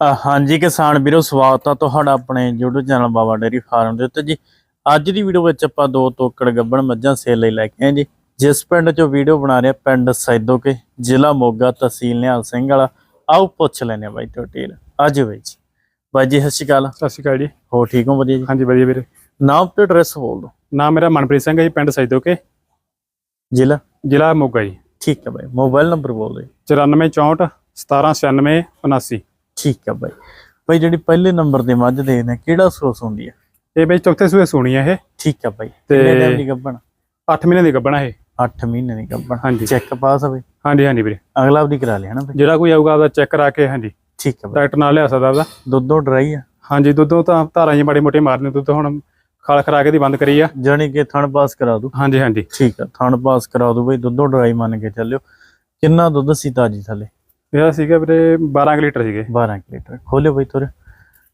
ਹਾਂਜੀ ਕਿਸਾਨ ਵੀਰੋ ਸਵਾਗਤ ਆ ਤੁਹਾਡਾ ਆਪਣੇ YouTube channel Baba dairy farm ਦੇ ਉੱਤੇ ਜੀ। ਅੱਜ ਦੀ ਵੀਡੀਓ ਵਿੱਚ ਆਪਾਂ ਦੋ ਤੋਕੜ ਗੱਬਣ ਮੱਝਾਂ ਸੇਲ ਲਈ ਲੈ ਕੇ ਆਏ ਜੀ। ਜਿਸ ਪਿੰਡ 'ਚੋਂ ਵੀਡੀਓ ਬਣਾ ਰਿਹਾ ਪਿੰਡ ਸੈਦੋਕੇ ਜ਼ਿਲ੍ਹਾ ਮੋਗਾ ਤਹਿਸੀਲ ਨਿਹਾਲ ਸਿੰਘ ਵਾਲਾ। ਆਓ ਪੁੱਛ ਲੈਨੇ ਬਾਈ ਟੋਟੀਲ ਅੱਜ ਵਿੱਚ ਬਾਈ ਜੀ ਸਤਿ ਸ਼੍ਰੀ ਅਕਾਲ। ਸਤਿ ਸ਼੍ਰੀ ਅਕਾਲ ਜੀ। ਹੋ ਠੀਕ ਹੋ? ਵਧੀਆ ਜੀ। ਹਾਂਜੀ ਵਧੀਆ ਵੀਰੇ। ਨਾਮ ਤੇ ਐਡਰੈਸ ਬੋਲ ਦਿਓ। ਨਾਮ ਮੇਰਾ ਮਨਪ੍ਰੀਤ ਸਿੰਘ ਹੈ ਜੀ ਪਿੰਡ ਸੈਦੋਕੇ। ਜ਼ਿਲ੍ਹਾ? ਜ਼ਿਲ੍ਹਾ ਮੋਗਾ ਜੀ। ਠੀਕ ਹੈ ਬਾਈ। ਮੋਬਾਈਲ ਨੰਬਰ ਬੋਲ ਦਿਓ 9464 1796 79 ਠੀਕ ਹੈ ਬਾਈ। ਬਾਈ ਜਿਹੜੀ ਪਹਿਲੇ ਨੰਬਰ ਦੇ ਮੱਝ ਦੇਖਦੇ ਆ ਕਿਹੜਾ ਸੋਸ ਹੁੰਦੀ ਹੈ ਇਹ ਬਈ ਚੌਥੇ ਸੂਏ ਸੋਣੀ ਆ ਇਹ। ਠੀਕ ਹੈ ਬਾਈ। ਤੇ- ਕਿੰਨੇ ਟਾਈਮ ਦੀ ਗੱਬਣ 8 ਮਹੀਨੇ ਦੀ ਗੱਭਣਾ ਇਹ। 8 ਮਹੀਨੇ ਦੀ ਗੱਬਣ ਹਾਂਜੀ। ਚੈੱਕ ਪਾਸ ਹੋਵੇ ਹਾਂਜੀ ਹਾਂਜੀ ਵੀਰੇ। ਅਗਲਾ ਵੀ ਕਰਾ ਲਿਆ ਨਾ ਬਾਈ। ਜਿਹੜਾ ਕੋਈ ਆਊਗਾ ਆਪਦਾ ਚੈੱਕ ਕਰਾ ਕੇ ਹਾਂਜੀ। ਠੀਕ ਬਾਈ। ਡਾਕਟਰ ਨਾਲ ਲਿਆ ਸਕਦਾ ਆਪਦਾ। ਦੁੱਧੋਂ ਡਰਾਈ ਆ? ਹਾਂਜੀ ਦੁੱਧੋਂ ਤਾਂ ਧਾਰਾਂ ਜੀ ਮਾੜੇ ਮੋਟੇ ਮਾਰਨੇ ਦੁੱਧ ਹੁਣ ਖਾਲ ਖਰਾ ਕੇ ਦੀ ਬੰਦ ਕਰੀ ਆ। ਜਾਣੀ ਕਿ ਥਣ ਪਾਸ ਕਰਾ ਦੂ। ਹਾਂਜੀ ਹਾਂਜੀ। ਠੀਕ ਆ ਥਣ ਪਾਸ ਕਰਾ ਦੂ ਬਈ ਦੁੱਧੋਂ ਡਰਾਈ ਮੰਨ ਕੇ ਚੱਲਿਓ। ਕਿੰਨਾ ਦੁੱਧ ਸੀ ਤਾਜੀ ਥੱਲੇ? ਇਹਦਾ ਸੀਗਾ ਵੀਰੇ 12 ਕੁ ਲੀਟਰ ਸੀਗੇ। 12 ਕੁ ਲੀਟਰ। ਖੋਲਿਓ ਬਈ ਤੁਰ।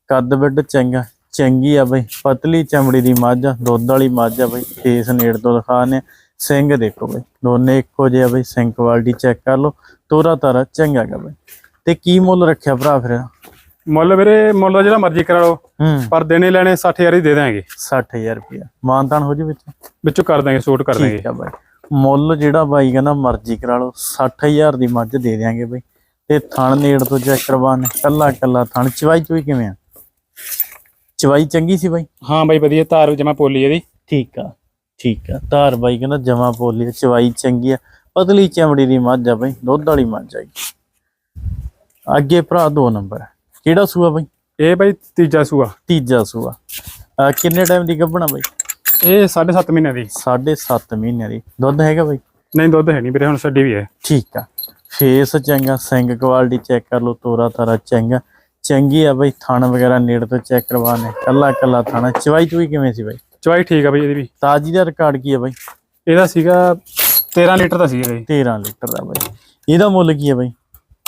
ਕੱਦ ਬਿੱਡ ਚੰਗਾ। ਚੰਗੀ ਆ ਬਈ। ਪਤਲੀ ਚਮੜੀ ਦੀ ਮੱਝ ਆ ਦੁੱਧ ਵਾਲੀ ਮੱਝ ਆ ਬਈ। ਫੇਸ ਨੇੜ ਤੋਂ ਦਿਖਾਣੇ ਸਿੰਘ ਦੇਖੋ ਬਈ। ਦੋਨੇ ਇੱਕੋ ਜਿਹੇ ਆ ਬਈ। ਸਿੰਘ ਕੁਆਲਿਟੀ ਚੈੱਕ ਕਰ ਲਓ। ਤੋਰਾ ਤਾਰਾ ਚੰਗਾ ਗਾ ਬਈ। ਤੇ ਕੀ ਮੁੱਲ ਰੱਖਿਆ ਭਰਾ ਫਿਰ? ਮੁੱਲ ਵੀਰੇ ਮੁੱਲ ਜਿਹੜਾ ਮਰਜ਼ੀ ਕਰਾ ਲਓ। ਪਰ ਦੇਣੇ ਲੈਣੇ 60000 ਹੀ ਦੇ ਦਾਂਗੇ 60000 ਰੁਪਇਆ। ਮਾਨਤਾਨ ਹੋ ਜੀ ਵਿੱਚ? ਵਿੱਚੋਂ ਕਰ ਦਾਂਗੇ ਛੋਟ ਕਰ ਦਾਂਗੇ ਠੀਕ ਆ ਬਾਈ। ਮੁੱਲ ਜਿਹੜਾ ਬਾਈ ਕਹਿੰਦਾ ਮਰਜ਼ੀ ਕਰਾ ਲਓ। 60000 ਦੀ ਮੱਝ ਦੇ ਦਿਆਂਗੇ ਬਾਈ। ਤੇ ਥਣ ਨੇੜ ਤੋਂ ਚੈੱਕ ਕਰਵਾਣੇ ਕੱਲਾ ਕੱਲਾ ਥਣ। ਚਵਾਈ ਚੋਈ ਕਿਵੇਂ ਆ? ਚਵਾਈ ਚੰਗੀ ਸੀ ਬਾਈ? ਹਾਂ ਬਾਈ ਵਧੀਆ। ਧਾਰ ਜਮਾ ਪੋਲੀ ਇਹਦੀ। ਠੀਕ ਆ ਠੀਕ ਆ। ਧਾਰ ਬਾਈ ਕਹਿੰਦਾ ਜਮਾ ਪੋਲੀ ਚਵਾਈ ਚੰਗੀ ਆ। ਪਤਲੀ ਚਮੜੀ ਦੀ ਮੱਝ ਆ ਬਾਈ ਦੁੱਧ ਵਾਲੀ ਮੱਝ ਆ ਅੱਗੇ ਭਰਾ ਦੋ ਨੰਬਰ ਕਿਹੜਾ ਸੂਆ ਬਾਈ? ਇਹ ਬਾਈ ਤੀਜਾ ਸੂਆ। ਤੀਜਾ ਸੂਆ। ਕਿੰਨੇ ਟਾਈਮ ਦੀ ਗੱਭਣਾ ਬਾਈ? ਇਹ 7.5 ਮਹੀਨਿਆਂ ਦੀ। 7.5 ਮਹੀਨਿਆਂ ਦੀ। ਦੁੱਧ ਹੈਗਾ ਬਾਈ? ਨਹੀਂ ਦੁੱਧ ਹੈ ਨਹੀਂ ਵੀਰੇ ਹੁਣ ਛੱਡੀ ਵੀ ਹੈ। ਠੀਕ ਆ। ਫੇਸ ਚੰਗਾ ਸਿੰਘ ਕੁਆਲਿਟੀ ਚੈੱਕ ਕਰ ਲਓ ਤੋਰਾ ਤਾਰਾ ਚੰਗਾ। ਚੰਗੀ ਆ ਬਈ ਥਣ ਵਗੈਰਾ ਨੇੜ ਤੋਂ ਚੈੱਕ ਕਰਵਾਣੇ ਕੱਲਾ ਕੱਲਾ ਥਣ ਚਵਾਈ ਚੂਈ ਕਿਵੇਂ ਸੀ ਬਈ? ਚਵਾਈ ਠੀਕ ਆ ਬਈ ਇਹਦੀ ਵੀ। ਤਾਜੀ ਦਾ ਰਿਕਾਰਡ ਕੀ ਆ ਬਈ? ਇਹਦਾ ਸੀਗਾ 13 ਲੀਟਰ ਦਾ ਸੀ ਇਹਦਾ ਜੀ। 13 ਲੀਟਰ ਦਾ ਬਈ। ਇਹਦਾ ਮੁੱਲ ਕੀ ਆ ਬਈ?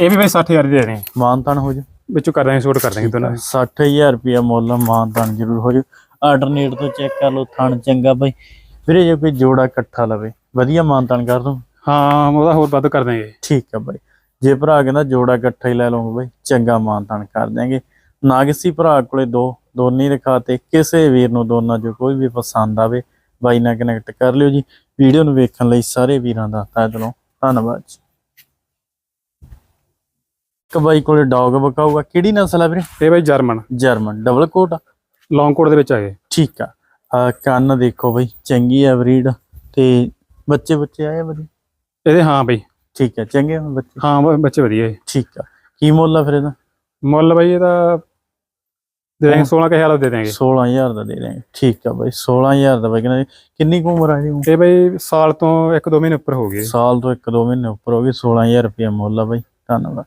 ਇਹ ਵੀ ਬਈ 60000 ਦੀ ਦੇ ਰਹੇ ਹਾਂ ਮਾਨਤਾਨ ਹੋ ਜਾ। ਵਿੱਚੋਂ ਕਰ ਦਾਂਗੇ ਛੋਟ ਕਰ ਦਾਂਗੇ ਦੋਨਾਂ ਦੀ। 60000 ਰੁਪਿਆ ਮੁੱਲ ਮਾਨਤਾਨ ਜ਼ਰੂਰ ਹੋ ਜਾ। ਆਲਟਰਨੇਟ ਤੋਂ ਚੈੱਕ ਕਰ ਲਓ ਥਣ ਚੰਗਾ ਬਈ। ਵੀਰੇ ਜੇ ਕੋਈ ਜੋੜਾ ਇਕੱਠਾ ਲਵੇ ਵਧੀਆ ਮਾਨਤਾਨ ਕਰ ਦੋ। ਹਾਂ ਉਹਦਾ ਹੋਰ ਵੱਧ ਕਰ ਦਾਂਗੇ ਠੀਕ ਆ ਬਾਈ। ਜੇ ਭਰਾ ਕਹਿੰਦਾ ਜੋੜਾ ਇਕੱਠਾ ਹੀ ਲੈ ਲਵਾਂਗੇ ਬਾਈ ਚੰਗਾ ਮਾਨਤਾਨ ਕਰ ਦਿਆਂਗੇ। ਨਾ ਕਿਸੇ ਭਰਾ ਕੋਲੇ ਦੋ ਦੋਨੀ ਦਿਖਾਤੇ ਕਿਸੇ ਵੀਰ ਨੂੰ ਦੋਨਾਂ ਚੋਂ ਕੋਈ ਵੀ ਪਸੰਦ ਆਵੇ ਬਾਈ ਨਾਲ ਕਨੈਕਟ ਕਰ ਲਿਓ ਜੀ। ਵੀਡੀਓ ਨੂੰ ਵੇਖਣ ਲਈ ਸਾਰੇ ਵੀਰਾਂ ਦਾ ਤਹਿ ਦਿਲੋਂ ਧੰਨਵਾਦ ਜੀ। ਇੱਕ ਬਾਈ ਕੋਲੇ ਡੌਗ ਬਕਾਊਗਾ। ਕਿਹੜੀ ਨਸਲ ਆ ਵੀਰੇ? ਇਹ ਬਈ German. German. Double coat long coat ਦੇ ਵਿੱਚ ਆ ਗਏ ਠੀਕ ਆ। ਕੰਨ ਦੇਖੋ ਬਾਈ ਚੰਗੀ ਆ ਬਰੀਡ ਤੇ ਬੱਚੇ ਬੱਚੇ ਆਏ ਵਧੀਆ? ਇਹਦੇ ਹਾਂ ਬਈ। ਠੀਕ ਆ ਚੰਗੇ ਆ ਬੱਚੇ? ਹਾਂ ਬ- ਬੱਚੇ ਵਧੀਆ ਇਹ ਠੀਕ ਆ। ਕੀ ਮੁੱਲ ਆ ਫਿਰ ਇਹਦਾ? ਮੁੱਲ ਬਈ ਇਹਦਾ ਦੇ ਦਾਂਗੇ 16 ਕੁ ਹਜ਼ਾਰ ਦਾ ਦੇ ਦਾਂਗੇ 16000 ਦਾ ਦੇ ਦੇਂਗੇ ਠੀਕ ਆ ਬਾਈ 16000 ਦਾ ਬਾਈ ਕਹਿੰਦੇ ਕਿੰਨੀ ਕੁ ਉਮਰ ਆ ਜੀ ਇਹ ਬਈ ਸਾਲ ਤੋਂ 1-2 ਮਹੀਨੇ ਉੱਪਰ ਹੋ ਗਏ। ਸਾਲ ਤੋਂ 1-2 ਮਹੀਨੇ ਉੱਪਰ ਹੋ ਗਈ 16000 ਰੁਪਏ ਮੁੱਲ ਆ ਬਾਈ। ਧੰਨਵਾਦ।